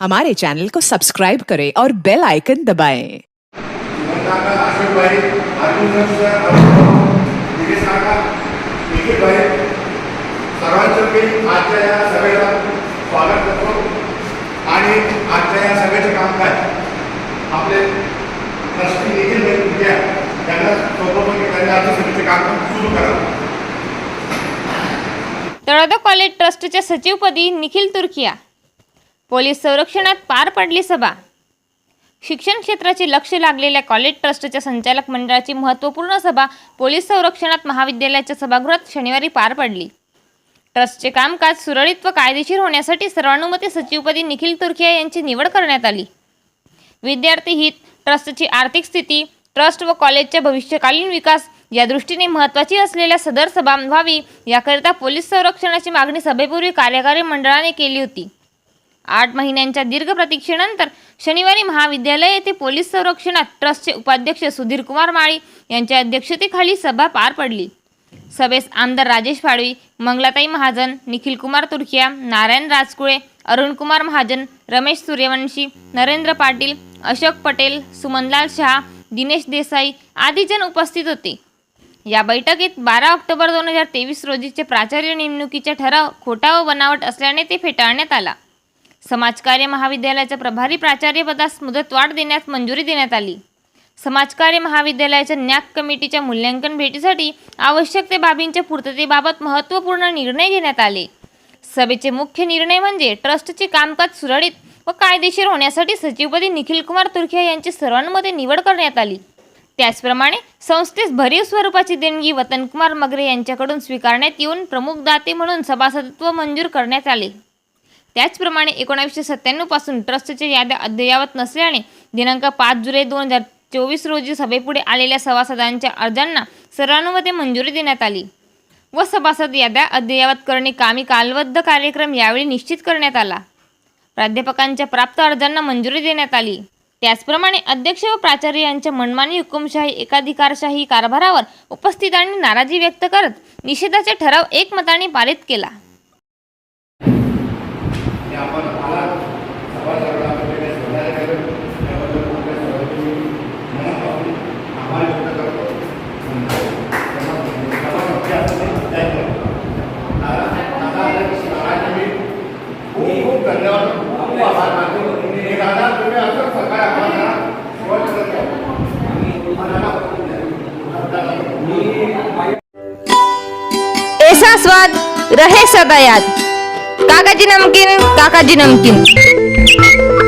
हमारे चैनल को सब्सक्राइब करें और बेल आइकन दबाएं। सर्वांचं मी आजच्या या सभेला स्वागत करतो आणि आजच्या या सभेचं कामकाज आपले ट्रस्टी आजच्या सभेचे कामकाज सुरू करावं तळोदा कॉलेज ट्रस्टच्या सचिवपदी निखिल तुर्किया पोलीस संरक्षणात पार पडली सभा. शिक्षण क्षेत्राचे लक्ष लागलेल्या कॉलेज ट्रस्टच्या संचालक मंडळाची महत्त्वपूर्ण सभा पोलीस संरक्षणात महाविद्यालयाच्या सभागृहात शनिवारी पार पडली. ट्रस्टचे कामकाज सुरळीत व कायदेशीर होण्यासाठी सर्वानुमते सचिवपदी निखिल तुर्किया यांची निवड करण्यात आली. विद्यार्थी हित ट्रस्टची आर्थिक स्थिती ट्रस्ट व कॉलेजच्या भविष्यकालीन विकास या दृष्टीने महत्त्वाची असलेल्या सदर सभा व्हावी याकरिता पोलीस संरक्षणाची मागणी सभेपूर्वी कार्यकारी मंडळाने केली होती. आठ महिन्यांच्या दीर्घ प्रतीक्षेनंतर शनिवारी महाविद्यालय येथे पोलीस संरक्षणात ट्रस्टचे उपाध्यक्ष सुधीर कुमार माळी यांच्या अध्यक्षतेखाली सभा पार पडली. सभेस आमदार राजेश फाळवी मंगलाताई महाजन निखिल कुमार तुर्किया नारायण राजकुळे अरुण कुमार महाजन रमेश सूर्यवंशी नरेंद्र पाटील अशोक पटेल सुमनलाल शहा दिनेश देसाई आदीजण उपस्थित होते. या बैठकीत बारा ऑक्टोबर दोन हजार तेवीस रोजीचे प्राचार्य नेमणुकीचा ठराव खोटा व बनावट असल्याने ते फेटाळण्यात आला. समाजकार्य महाविद्यालयाच्या प्रभारी प्राचार्यपदास मुदतवाढ देण्यास मंजुरी देण्यात आली. समाजकार्य महाविद्यालयाच्या न्याक कमिटीच्या मूल्यांकन भेटीसाठी आवश्यक ते बाबींच्या पूर्ततेबाबत महत्त्वपूर्ण निर्णय घेण्यात आले. सभेचे मुख्य निर्णय म्हणजे ट्रस्टचे कामकाज सुरळीत व कायदेशीर होण्यासाठी सचिवपदी निखिल कुमार तुर्खिया यांची सर्वांमध्ये निवड करण्यात आली. त्याचप्रमाणे संस्थेस भरीव स्वरूपाची देणगी वतनकुमार मगरे यांच्याकडून स्वीकारण्यात येऊन प्रमुख दाते म्हणून सभासदत्व मंजूर करण्यात आले. त्याचप्रमाणे एकोणावीसशे सत्त्याण्णवपासून ट्रस्टच्या याद्या अद्ययावत नसल्याने दिनांक पाच जुलै दोन हजार चोवीस रोजी सभेपुढे आलेल्या सभासदांच्या अर्जांना सर्वानुमते मंजुरी देण्यात आली व सभासद याद्या अद्ययावत करणे कामी कालबद्ध कार्यक्रम यावेळी निश्चित करण्यात आला. प्राध्यापकांच्या प्राप्त अर्जांना मंजुरी देण्यात आली. त्याचप्रमाणे अध्यक्ष व प्राचार्य यांच्या मनमानी हुकुमशाही एकाधिकारशाही कारभारावर उपस्थितांनी नाराजी व्यक्त करत निषेधाचा ठराव एकमताने पारित केला. મીઠા સ્વાદ રહે સદા યાદ કાકાજી નમકીન કાકાજી નમકીન.